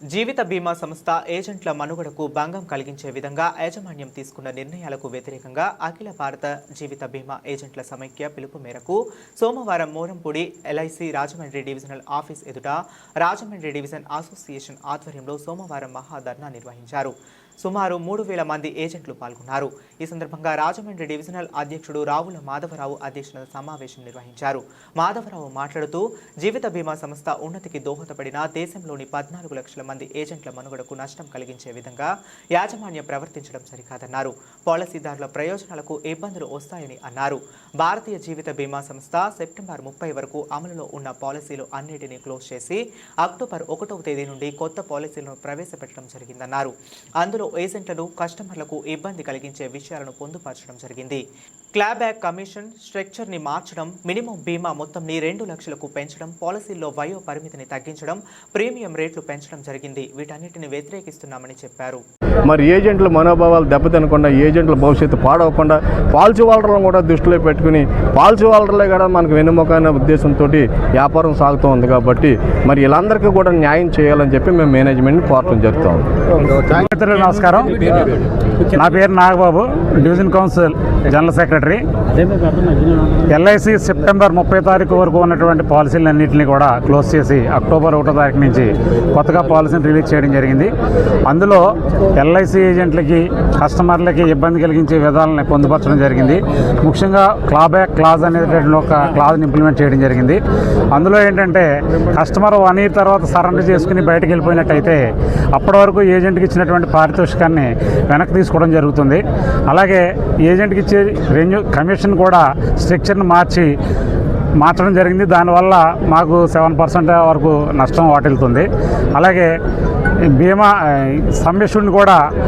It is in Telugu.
జీవిత బీమా సంస్థ ఏజెంట్ల మనుగడకు భంగం కలిగించే విధంగా యాజమాన్యం తీసుకున్న నిర్ణయాలకు వ్యతిరేకంగా అఖిల భారత జీవిత బీమా ఏజెంట్ల సమైక్య పిలుపు మేరకు సోమవారం Morampudi LIC Rajahmundry divisional office ఎదుట రాజమండ్రి డివిజన్ అసోసియేషన్ ఆధ్వర్యంలో సోమవారం మహాధర్నా నిర్వహించారు. సుమారు మూడు వేల మంది ఏజెంట్లు పాల్గొన్నారు. ఈ సందర్భంగా రాజమండ్రి డివిజనల్ అధ్యక్షుడు రావుల మాధవరావు అధ్యక్షతన సమావేశం నిర్వహించారు. మాధవరావు మాట్లాడుతూ జీవిత బీమా సంస్థ ఉన్నతికి దోహదపడిన దేశంలోని పద్నాలుగు లక్షల మంది ఏజెంట్ల మనుగడకు నష్టం కలిగించే విధంగా యాజమాన్యం ప్రవర్తించడం సరికాదన్నారు. పాలసీదారుల ప్రయోజనాలకు ఇబ్బందులు వస్తాయని అన్నారు. భారతీయ జీవిత బీమా సంస్థ సెప్టెంబర్ ముప్పై వరకు అమలులో ఉన్న పాలసీలు అన్నిటినీ క్లోజ్ చేసి అక్టోబర్ ఒకటవ తేదీ నుండి కొత్త పాలసీలను ప్రవేశపెట్టడం జరిగిందన్నారు. అందులో ఏజెంట్లను కస్టమర్లకు ఇబ్బంది కలిగించే విషయాలను పొందుపరచడం జరిగింది. క్లాబ్యాక్ కమిషన్ స్ట్రక్చర్ని మార్చడం మినిమం బీమా మొత్తంని రెండు లక్షలకు పెంచడం పాలసీల్లో వయో పరిమితిని తగ్గించడం ప్రీమియం రేట్లు పెంచడం జరిగింది. వీటన్నిటిని వ్యతిరేకిస్తున్నామని చెప్పారు. మరి ఏజెంట్ల మనోభావాలు దెబ్బతినకుండా ఏజెంట్ల భవిష్యత్తు పాడవకుండా పాలసీ వాళ్ళలను కూడా దృష్టిలో పెట్టుకుని పాలసీ వాళ్ళలే కూడా మనకు వెన్నుముక అనే ఉద్దేశంతో వ్యాపారం సాగుతూ ఉంది కాబట్టి మరి వీళ్ళందరికీ కూడా న్యాయం చేయాలని చెప్పి మేము మేనేజ్మెంట్ని కోరటం జరుగుతాం నమస్కారం. నా పేరు Nagababu division council general secretary. LIC September ముప్పై తారీఖు వరకు ఉన్నటువంటి పాలసీలన్నింటినీ కూడా క్లోజ్ చేసి అక్టోబర్ ఒకటో తారీఖు నుంచి కొత్తగా పాలసీని రిలీజ్ చేయడం జరిగింది. అందులో ఎల్ఐసి ఏజెంట్లకి కస్టమర్లకి ఇబ్బంది కలిగించే విధానాలను పొందుపరచడం జరిగింది. ముఖ్యంగా క్లాబ్యాక్ క్లాజ్ అనేటటువంటి ఒక క్లాజ్ని ఇంప్లిమెంట్ చేయడం జరిగింది. అందులో ఏంటంటే కస్టమర్ వన్ ఇయర్ తర్వాత సరెండర్ చేసుకుని బయటకు వెళ్ళిపోయినట్టయితే అప్పటి వరకు ఏజెంట్కి ఇచ్చినటువంటి పారితోషికాన్ని వెనక్కి తీసుకోవడం జరుగుతుంది. అలాగే ఏజెంట్కి ఇచ్చే రెన్యూ కమిషన్ కూడా స్ట్రక్చర్ని మార్చి మార్చడం జరిగింది. దానివల్ల మాకు సెవెన్ పర్సెంట్ వరకు నష్టం వాటిల్తుంది అలాగే బీమా సమ్మిషుడిని కూడా